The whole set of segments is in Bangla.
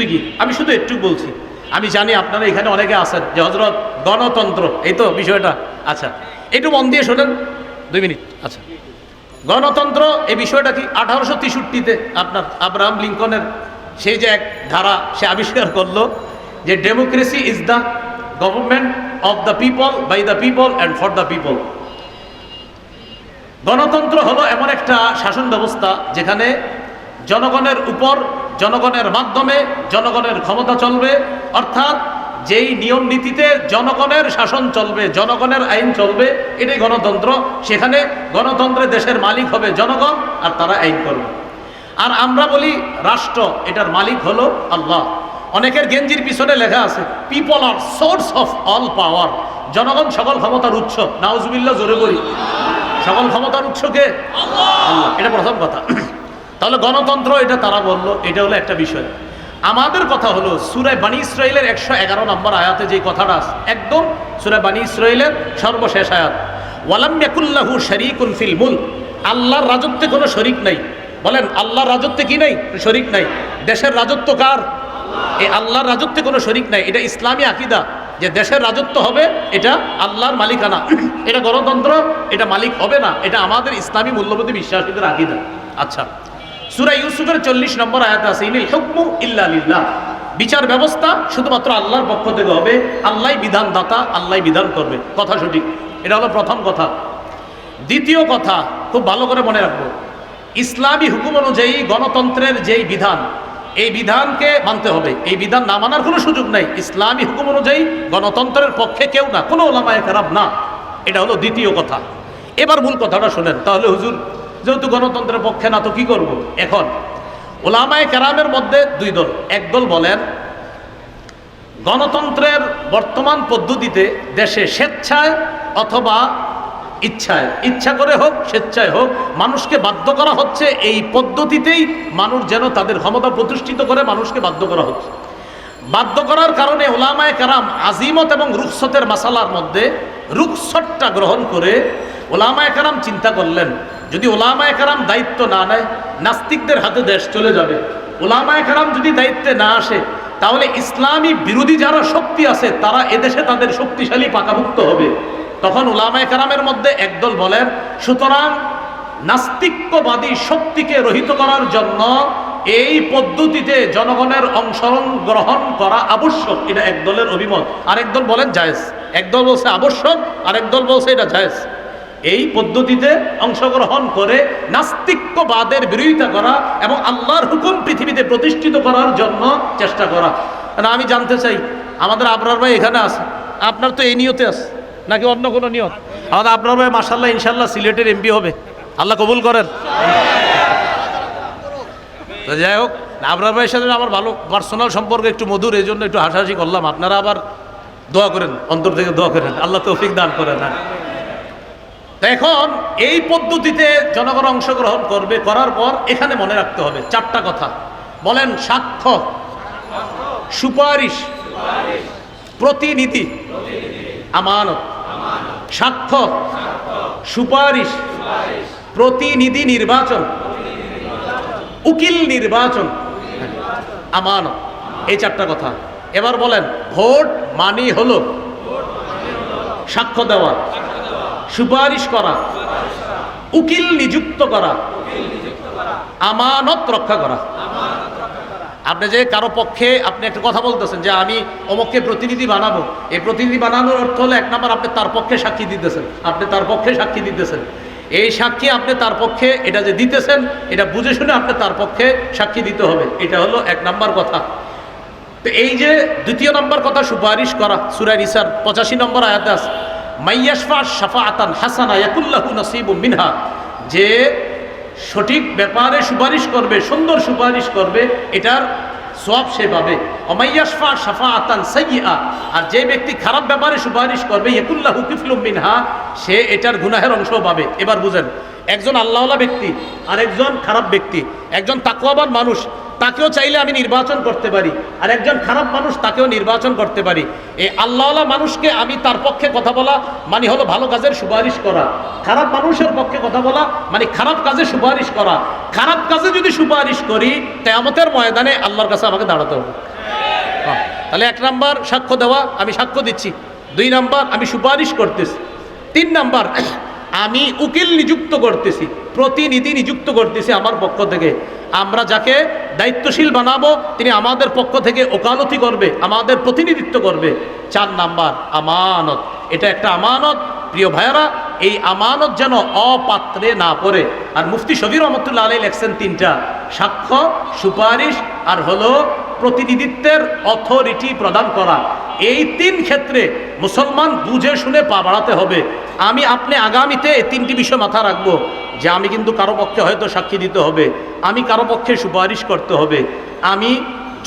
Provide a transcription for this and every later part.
যুক্তিগি আমি শুধু একটু বলছি, আমি জানি আপনারা এখানে অনেকে আছেন যে হজরত গণতন্ত্র, এই তো বিষয়টা আচ্ছা একটু মন দিয়ে শোনেন, দুই মিনিট আচ্ছা গণতন্ত্র, এই বিষয়টা কি আঠারোশো তেষট্টিতে আপনার আব্রাহাম লিঙ্কনের সেই যে এক ধারা সে আবিষ্কার করল যে democracy is the government of the people by the people and for the people গণতন্ত্র হলো এমন একটা শাসন ব্যবস্থা যেখানে জনগণের উপর জনগণের মাধ্যমে জনগণের ক্ষমতা চলবে, অর্থাৎ যেই নিয়ম নীতিতে জনগণের শাসন চলবে, জনগণের আইন চলবে, এটাই গণতন্ত্র। সেখানে গণতন্ত্রে দেশের মালিক হবে জনগণ আর তারা আইন করবে। আর আমরা বলি রাষ্ট্র, এটার মালিক হলো আল্লাহ। অনেকের গেঞ্জির পিছনে লেখা আছে people are source of all power জনগণ সকল ক্ষমতার উৎস। নাউজুবিল্লাহ, জোরে করি সকল ক্ষমতার উৎস কে? আল্লাহ। এটা প্রথম কথা। তাহলে গণতন্ত্র, এটা তারা বলল, এটা হলো একটা বিষয়। আমাদের কথা হলো, সুরায় বানী ইসরায়েলের একশো এগারো নম্বর আয়াতে যে কথাটা একদম সুরায় বানী ইসরায়েলের সর্বশেষ আয়াত। ওয়ালাম ইয়াকুল্লাহু শরিকুন ফিল মুল আল্লাহর রাজত্বে কোনো শরিক নাই। বলেন, আল্লাহর রাজত্বে কি নাই? শরিক নাই। দেশের রাজত্ব কার? এই আল্লাহর রাজত্বে কোনো শরিক নাই। এটা ইসলামী আকিদা যে দেশের রাজত্ব হবে, এটা আল্লাহর মালিকানা। এটা গণতন্ত্র, এটা মালিক হবে না। এটা আমাদের ইসলামী মূল্যবোধী বিশ্বাসীদের আকিদা। আচ্ছা সুরা ইউসুফের চল্লিশ নম্বর আয়াত আছে, ইনিল হুকমু ইল্লা লিল্লাহ। বিচার ব্যবস্থা শুধুমাত্র আল্লাহর পক্ষ থেকে হবে আল্লাহ বিধান দাতা আল্লাহ বিধান করবে। কথা সঠিক। এটা হলো প্রথম কথা। দ্বিতীয় কথা, খুব ভালো করে মনে রাখব, ইসলামী হুকুম অনুযায়ী গণতন্ত্রের যেই বিধান, এই বিধানকে মানতে হবে। এই বিধান না মানার কোনো সুযোগ নাই। ইসলামী হুকুম অনুযায়ী গণতন্ত্রের পক্ষে কেউ না, কোনো ওলামায় খারাপ না। এটা হলো দ্বিতীয় কথা। এবার মূল কথাটা শোনেন। তাহলে হুজুর যেহেতু গণতন্ত্রের পক্ষে না, তো কি করব? এখন, ওলামায় কেরামের মধ্যে দুই দল। একদল বলেন, গণতন্ত্রের বর্তমান পদ্ধতিতে দেশে স্বেচ্ছায় অথবা ইচ্ছায়, ইচ্ছা করে হোক, স্বেচ্ছায় হোক, মানুষকে বাধ্য করা হচ্ছে, এই পদ্ধতিতেই মানুষ যেন তাদের ক্ষমতা প্রতিষ্ঠিত করে, মানুষকে বাধ্য করা হচ্ছে। বাধ্য করার কারণে ওলামায় কারাম আজিমত এবং রুকসতের মাসালার মধ্যে রুকসতটা গ্রহণ করে ওলামায় কারাম চিন্তা করলেন যদি ওলামায় কারাম দায়িত্ব না নেয়, নাস্তিকদের হাতে দেশ চলে যাবে। ওলামায় কারাম যদি দায়িত্বে না আসে, তাহলে ইসলামী বিরোধী যারা শক্তি আছে, তারা এদেশে তাদের শক্তিশালী পাকাভুক্ত হবে। তখন ওলামায় কারামের মধ্যে একদল বলেন, সুতরাং নাস্তিক্যবাদী শক্তিকে রহিত করার জন্য এই পদ্ধতিতে জনগণের অংশগ্রহণ গ্রহণ করা আবশ্যক। এটা একদলের অভিমত। আরেক দল বলেন, জায়েজ। একদল বলছে, আবশ্যক। আরেক দল বলছে, এটা জায়েজ। এই পদ্ধতিতে অংশগ্রহণ করে নাস্তিক্যবাদের বিরোধিতা করা এবং আল্লাহর হুকুম পৃথিবীতে প্রতিষ্ঠিত করার জন্য চেষ্টা করা। না, আমি জানতে চাই, আমাদের আবরার ভাই এখানে আছে? আপনার তো এই নিয়তে আছে, নাকি অন্য কোনো নিয়ত? আমাদের আপনার ভাই মাসাল্লাহ ইনশাল্লাহ সিলেটের এমপি হবে। আল্লাহ কবুল করেন। তো যাই হোক আবরার ভাইয়ের সাথে আমার ভালো পার্সোনাল সম্পর্কে একটু মধুর এই জন্য একটু হাসাহাসি করলাম। আপনারা আবার দোয়া করেন, অন্তর থেকে দোয়া করেন। আল্লাহ তৌফিক দান করেন। হ্যাঁ এখন এই পদ্ধতিতে জনগণ অংশগ্রহণ করবে, করার পর এখানে মনে রাখতে হবে, চারটা কথা। বলেন, সাক্ষ্য, সুপারিশ, প্রতিনিধি, আমানত। সাক্ষ্য, সুপারিশ, প্রতিনিধি নির্বাচন, উকিল নির্বাচন, আমানত। এই চারটা কথা। এবার বলেন, ভোট মানি হলো সাক্ষ্য দেওয়া। সুপারিশ করা, উকিল নিযুক্ত করা, আমানত রক্ষা করা। আপনি যে কারও পক্ষে আপনি একটা কথা বলতেছেন যে আমি অমুককে প্রতিনিধি বানাবো, এই প্রতিনিধি বানানোর অর্থ হলো এক নম্বর আপনি তার পক্ষে সাক্ষী দিতেছেন, আপনি তার পক্ষে সাক্ষী দিতেছেন। এই সাক্ষী আপনি তার পক্ষে এটা যে দিতেছেন, এটা বুঝে শুনে আপনি তার পক্ষে সাক্ষী দিতে হবে, এটা হলো এক নম্বর কথা। তো এই যে দ্বিতীয় নম্বর কথা, সুপারিশ করা সুরাই নিসার, পঁচাশি নম্বর আয়াতে আছে। মাইয়াশফা শাফা আতান হাসানা ইয়াকুল্লাহু নসিবু মিনহা যে সঠিক ব্যাপারে সুপারিশ করবে, সুন্দর সুপারিশ করবে, এটার সব সে পাবে। অমাইয়াশফা শাফা আতান সাইয়া আর যে ব্যক্তি খারাপ ব্যাপারে সুপারিশ করবে, ইয়াকুল্লাহু কিফলুম মিনহা সে এটার গুনাহের অংশ পাবে। এবার বুঝেন, একজন আল্লাহওয়ালা ব্যক্তি আর একজন খারাপ ব্যক্তি, একজন তাকুয়াবান মানুষ তাকেও চাইলে আমি নির্বাচন করতে পারি। আর একজন খারাপ মানুষ তাকেও নির্বাচন করতে পারি। এই আল্লাহওয়ালা মানুষকে আমি তার পক্ষে কথা বলা মানে হলো ভালো কাজের সুপারিশ করা। খারাপ মানুষের পক্ষে কথা বলা মানে খারাপ কাজে সুপারিশ করা। খারাপ কাজে যদি সুপারিশ করি তেমতের ময়দানে আল্লাহর কাছে আমাকে দাঁড়াতে হবে। তাহলে এক নাম্বার সাক্ষ্য দেওয়া, আমি সাক্ষ্য দিচ্ছি। দুই নাম্বার, আমি সুপারিশ করতেছি। তিন নাম্বার আমি উকিল নিযুক্ত করতেছি, প্রতিনিধি নিযুক্ত করতেছি আমার পক্ষ থেকে। আমরা যাকে দায়িত্বশীল বানাবো, তিনি আমাদের পক্ষ থেকে ওকালতি করবে, আমাদের প্রতিনিধিত্ব করবে। চার নাম্বার, আমানত। এটা একটা আমানত। প্রিয় ভাইয়ারা, এই আমানত যেন অপাত্রে না পড়ে। আর মুফতি শবির রহমতুল্লাহ আলাই লেখছেন তিনটা। সাক্ষ্য, সুপারিশ আর হলো প্রতিনিধিত্বের অথরিটি প্রদান করা। এই তিন ক্ষেত্রে মুসলমান বুঝে শুনে পা বাড়াতে হবে। আমি আপনি আগামীতে তিনটি বিষয় মাথা রাখব, যে আমি কিন্তু কারও পক্ষে হয়তো সাক্ষী দিতে হবে, আমি কারও পক্ষে সুপারিশ করতে হবে, আমি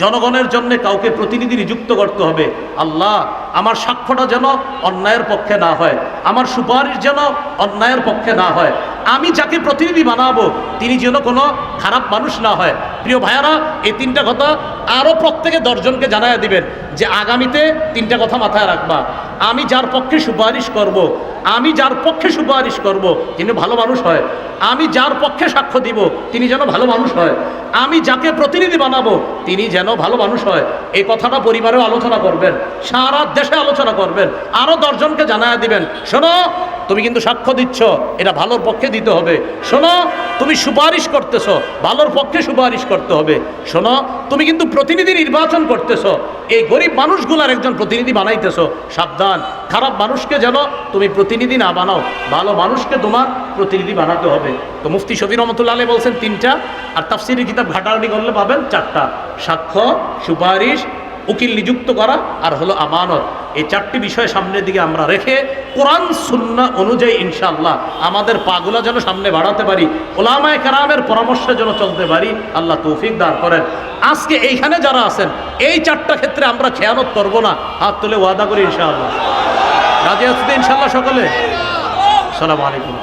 জনগণের জন্যে কাউকে প্রতিনিধি নিযুক্ত করতে হবে। আল্লাহ, আমার সাক্ষ্যটা যেন অন্যায়ের পক্ষে না হয়, আমার সুপারিশ যেন অন্যায়ের পক্ষে না হয়। আমি যাকে প্রতিনিধি বানাবো, তিনি যেন কোনো খারাপ মানুষ না হয়। প্রিয় ভাইয়ারা, এই তিনটা কথা আরও প্রত্যেকে দশজনকে জানায় দিবেন যে আগামীতে তিনটা কথা মাথায় রাখবা। আমি যার পক্ষে সুপারিশ করব। আমি যার পক্ষে সুপারিশ করব, তিনি ভালো মানুষ হয়। আমি যার পক্ষে সাক্ষ্য দিব, তিনি যেন ভালো মানুষ হয়। আমি যাকে প্রতিনিধি বানাবো, তিনি যেন ভালো মানুষ হয়। এই কথাটা পরিবারেও আলোচনা করবেন, সারা দেশে আলোচনা করবেন। আরও দশজনকে জানায় দিবেন। শোনো তুমি কিন্তু সাক্ষ্য দিচ্ছ, এটা ভালোর পক্ষে দিতে হবে। শোনো, তুমি সুপারিশ করতেছ, ভালোর পক্ষে সুপারিশ করতে হবে। শোনো, তুমি কিন্তু প্রতিনিধি নির্বাচন করতেছ। এই গরিব মানুষগুলার একজন প্রতিনিধি বানাইতেছ, সাবধান। খারাপ মানুষকে যেন তুমি প্রতিনিধি না বানাও, ভালো মানুষকে তোমার প্রতিনিধি বানাতে হবে। তো মুফতি শফি রহমতুল্লাহ আলী বলছেন তিনটা, আর তাফসিরের কিতাব ঘাটাঘাটি করলে পাবেন চারটা। সাক্ষ্য, সুপারিশ উকিল নিযুক্ত করা আর হলো আমানত। এই চারটি বিষয় সামনের দিকে আমরা রেখে কোরআন, সুন্না অনুযায়ী ইনশাআল্লাহ আমাদের পাগুলা যেন সামনে বাড়াতে পারি, ওলামায় কারামের পরামর্শে যেন চলতে পারি, আল্লাহ তৌফিক দান করেন। আজকে এইখানে যারা আছেন, এই চারটা ক্ষেত্রে আমরা খেয়ানত করব না। হাত তুলে ওয়াদা করি ইনশাআল্লাহ। রাজি আসতে ইনশাআল্লাহ সকলে? সালাম আলাইকুম।